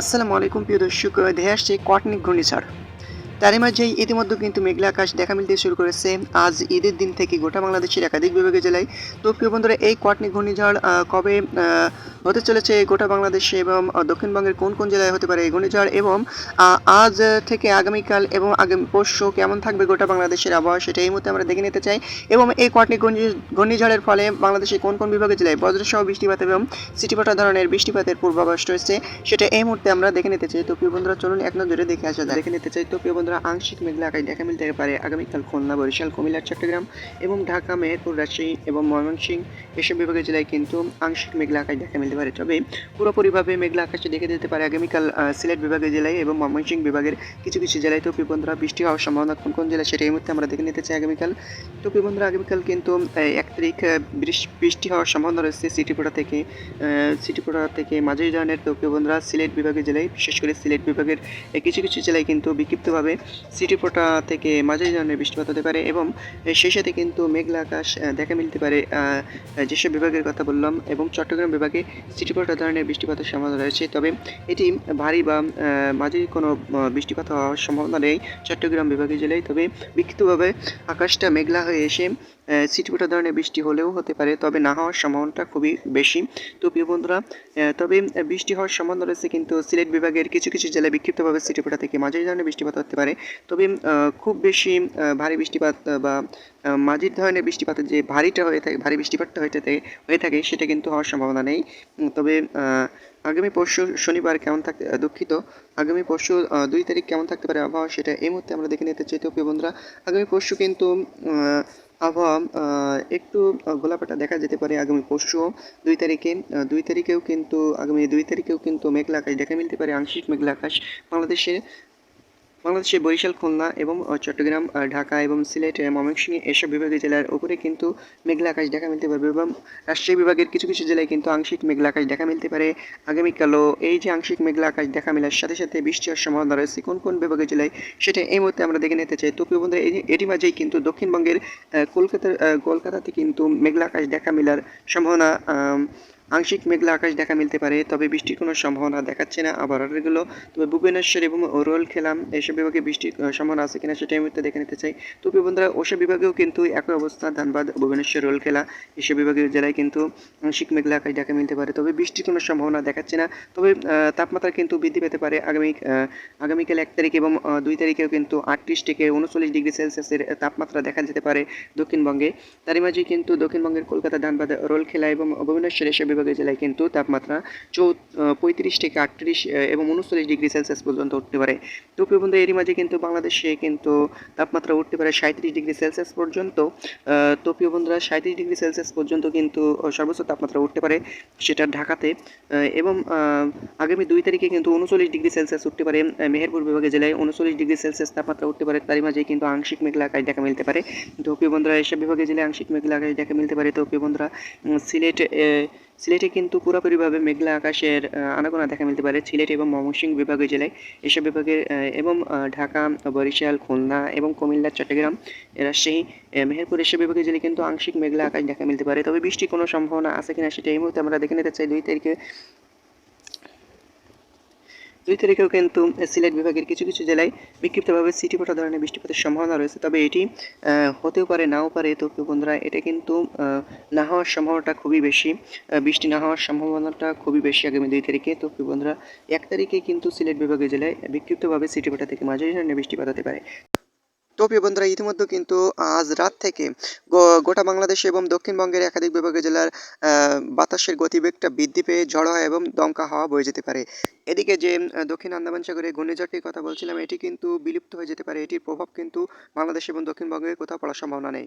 আসসালামু আলাইকুম প্রিয় দর্শক দেহে আসছে কটনিক ঘূর্ণিঝড়। তারই মাঝেই ইতিমধ্যে কিন্তু মেঘলা আকাশ দেখা মিলতে শুরু করেছে। আজ ঈদের দিন থেকে গোটা বাংলাদেশের একাধিক বিভাগে জেলায়। তো প্রিয় বন্ধুরা, এই কটনিক ঘূর্ণিঝড় কবে হতে চলেছে গোটা বাংলাদেশে এবং দক্ষিণবঙ্গের কোন কোন জেলায় হতে পারে এই ঘূর্ণিঝড় এবং আজ থেকে আগামীকাল এবং আগামী পরশু কেমন থাকবে গোটা বাংলাদেশের আবহাওয়া সেটা এই মুহূর্তে আমরা দেখে নিতে চাই। এবং এই ঘূর্ণি- ঘূর্ণিঝড়ের ফলে বাংলাদেশের কোন কোন বিভাগে জেলায় বজ্রসহ বৃষ্টিপাত এবং সিটিপাটা ধরনের বৃষ্টিপাতের পূর্বাভাস রয়েছে, সেটা এই মুহূর্তে আমরা দেখে নিতে চাই। তো প্রিয় বন্ধুরা, চলুন এক নজরে দেখে আসা। দেখে নিতে চাই। তো প্রিয় বন্ধুরা আংশিক মেঘলা আকাশ দেখা মিলতে পারে আগামীকাল খুলনা, বরিশাল, কুমিল্লা, চট্টগ্রাম এবং ঢাকা, মেহেরপুর, রাজশাহী এবং ময়মনসিংহ। এসব বিভাগের জেলায় কিন্তু আংশিক মেঘলা আকাশ দেখা মিলতে পারে। তবে পুরোপুরিভাবে মেঘলা আকাশে দেখে দিতে পারে আগামীকাল সিলেট বিভাগের জেলায় এবং ময়মনসিংহ বিভাগের কিছু কিছু জেলায় তো বন্ধুরা বৃষ্টি হওয়ার সম্ভাবনা কোন কোন জেলায় সেটা এই মুহূর্তে আমরা দেখে নিতে চাই আগামীকাল। তো বন্ধুরা আগামীকাল কিন্তু এক তারিখ বৃষ্টি হওয়ার সম্ভাবনা রয়েছে সিটিপোড়া থেকে সিটিপোড়া থেকে মাঝারি ধরনের। তো বন্ধুরা সিলেট বিভাগের জেলায়, বিশেষ করে সিলেট বিভাগের কিছু কিছু জেলায় কিন্তু বিক্ষিপ্তভাবে সিটিপোটা থেকে মাঝারি ধরনের বৃষ্টিপাত হতে পারে এবং সেই সাথে কিন্তু মেঘলা আকাশ দেখা মিলতে পারে যেসব বিভাগের কথা বললাম এবং চট্টগ্রাম বিভাগে সিটি সিটিপোটা ধরনের বৃষ্টিপাতের সম্ভাবনা রয়েছে। তবে এটি ভারী বা মাঝারি কোনো বৃষ্টিপাত হওয়ার সম্ভাবনা নেই চট্টগ্রাম বিভাগের জেলায়। তবে বিক্ষিপ্তভাবে আকাশটা মেঘলা হয়ে এসে সিটিপোটা ধরনের বৃষ্টি হলেও হতে পারে, তবে না হওয়ার সম্ভাবনাটা খুবই বেশি। তো প্রিয় বন্ধুরা তবে বৃষ্টি হওয়ার সম্ভাবনা রয়েছে কিন্তু সিলেট বিভাগের কিছু কিছু জেলায় বিক্ষিপ্তভাবে সিটিপোটা থেকে মাঝারি ধরনের বৃষ্টিপাত হতে পারে। তবে খুব বেশি ভারী বৃষ্টিপাত বা মাঝির ধরনের বৃষ্টিপাতের যে ভারীটা হয়ে থাকে, ভারী বৃষ্টিপাতটা হয়ে থাকে হয়ে থাকে, সেটা কিন্তু হওয়ার সম্ভাবনা নেই। তবে আগামী পরশু শনিবার কেমন থাকতে দুঃখিত, আগামী পরশু দুই তারিখ কেমন থাকতে পারে আবহাওয়া সেটা এই মুহূর্তে আমরা দেখে নিতে চাই। তো প্রিয় বন্ধুরা, আগামী পরশু কিন্তু আবহাওয়া একটু গোলাপাটা দেখা যেতে পারে আগামী পরশু দুই তারিখে। দুই তারিখেও কিন্তু, আগামী দুই তারিখেও কিন্তু মেঘলা আকাশ দেখা মিলতে পারে, আংশিক মেঘলা আকাশ বাংলাদেশে। বাংলাদেশের বরিশাল, খুলনা এবং চট্টগ্রাম ঢাকা এবং সিলেট ময়মনসিংহ এসব বিভাগীয় জেলার উপরে কিন্তু মেঘলা আকাশ দেখা মিলতে পারবে এবং রাজশাহী বিভাগের কিছু কিছু জেলায় কিন্তু আংশিক মেঘলা আকাশ দেখা মিলতে পারে। আগামীকালও এই যে আংশিক মেঘলা আকাশ দেখা মেলার সাথে সাথে বৃষ্টি হওয়ার সম্ভাবনা রয়েছে। কোন কোন বিভাগের জেলায় সেটা এই মুহূর্তে আমরা দেখে নিতে চাই। তো বন্ধুরা এরই মাঝেই কিন্তু দক্ষিণবঙ্গের কলকাতার কলকাতাতে কিন্তু মেঘলা আকাশ দেখা মেলার সম্ভাবনা আংশিক মেঘলা আকাশ দেখা মিলতে পারে, তবে বৃষ্টির কোনো সম্ভাবনা দেখাচ্ছে না আবার এগুলো। তবে ভুবনেশ্বর এবং রোল খেলাম এইসব বিভাগে বৃষ্টির সম্ভাবনা আছে কিনা সেটা মুহূর্তে দেখে নিতে চাই। তো বন্ধুরা, ওসব বিভাগেও কিন্তু একই অবস্থা, ধানবাদ, ভুবনেশ্বর রোল খেলা, এসব বিভাগীয় জেলায় কিন্তু আংশিক মেঘলা আকাশ দেখা মিলতে পারে। তবে বৃষ্টির কোনো সম্ভাবনা দেখাচ্ছে না, তবে তাপমাত্রা কিন্তু বৃদ্ধি পেতে পারে আগামী আগামীকাল এক তারিখ এবং দুই তারিখেও কিন্তু আটত্রিশ থেকে উনচল্লিশ ডিগ্রি সেলসিয়াসের তাপমাত্রা দেখা যেতে পারে দক্ষিণবঙ্গে। তারই মাঝে কিন্তু দক্ষিণবঙ্গের কলকাতা, ধানবাদ রোল খেলা এবং ভুবনেশ্বর এসব বিভাগের জেলায় কিন্তু তাপমাত্রা চৌ পঁয়ত্রিশ থেকে আটত্রিশ এবং উনচল্লিশ ডিগ্রি সেলসিয়াস পর্যন্ত উঠতে পারে। তো বন্ধু, এরই মাঝে কিন্তু বাংলাদেশে কিন্তু তাপমাত্রা উঠতে পারে সাঁত্রিশ ডিগ্রি সেলসিয়াস পর্যন্ত। তো বন্ধুরা সাঁত্রিশ ডিগ্রি সেলসিয়াস পর্যন্ত কিন্তু সর্বোচ্চ তাপমাত্রা উঠতে পারে সেটা ঢাকাতে। এবং আগামী দুই তারিখে কিন্তু উনচল্লিশ ডিগ্রি সেলসিয়াস উঠতে পারে। মেহেরপুর বিভাগের জেলায় উনচল্লিশ ডিগ্রি সেলসিয়াস তাপমাত্রা উঠতে পারে। তারই মাঝে কিন্তু আংশিক মেঘলা আকাশ দেখা মিলতে পারে। তো বন্ধুরা, এসব বিভাগের জেলায় আংশিক মেঘলা আকাশ দেখা মিলতে পারে। তো বন্ধুরা সিলেট সিলেটে কিন্তু পুরোপুরিভাবে মেঘলা আকাশের আনাগোনা দেখা মিলতে পারে। সিলেট এবং ময়মনসিংহ বিভাগের জেলায় এসব বিভাগের এবং ঢাকা, বরিশাল, খুলনা এবং কুমিল্লা, চট্টগ্রাম, রাজশাহী মেহেরপুর এসব বিভাগের জেলায় কিন্তু আংশিক মেঘলা আকাশ দেখা মিলতে পারে। তবে বৃষ্টির কোনো সম্ভাবনা আছে কিনা সেটা এই মুহূর্তে আমরা দেখে নিতে চাই। দুই তারিখে দুই তারিখেও কিন্তু সিলেট বিভাগের কিছু কিছু জেলায় বিক্ষিপ্তভাবে সিটি ফোটা ধরনের বৃষ্টিপাতের সম্ভাবনা রয়েছে। তবে এটি হতেও পারে, নাও পারে, তো বন্ধুরা, এটা কিন্তু না হওয়ার সম্ভাবনাটা খুবই বেশি। বৃষ্টি না হওয়ার সম্ভাবনাটা খুবই বেশি আগামী দুই তারিখে। তো বন্ধুরা, এক তারিখে কিন্তু সিলেট বিভাগের জেলায় বিক্ষিপ্তভাবে সিটি ফোটা থেকে মাঝারি ধরনের বৃষ্টিপাত হতে পারে। তো প্রিয় বন্ধুরা, ইতিমধ্যে কিন্তু আজ রাত থেকে গোটা বাংলাদেশে এবং দক্ষিণবঙ্গের একাধিক বিভাগীয় জেলার বাতাসের গতিবেগটা বৃদ্ধি পেয়ে ঝড় হয় এবং দমকা হাওয়া বয়ে যেতে পারে। এদিকে যে দক্ষিণ আন্দামান সাগরে ঘূর্ণিঝড়টির কথা বলছিলাম, এটি কিন্তু বিলুপ্ত হয়ে যেতে পারে। এটির প্রভাব কিন্তু বাংলাদেশ এবং দক্ষিণবঙ্গে কোথাও পড়ার সম্ভাবনা নেই।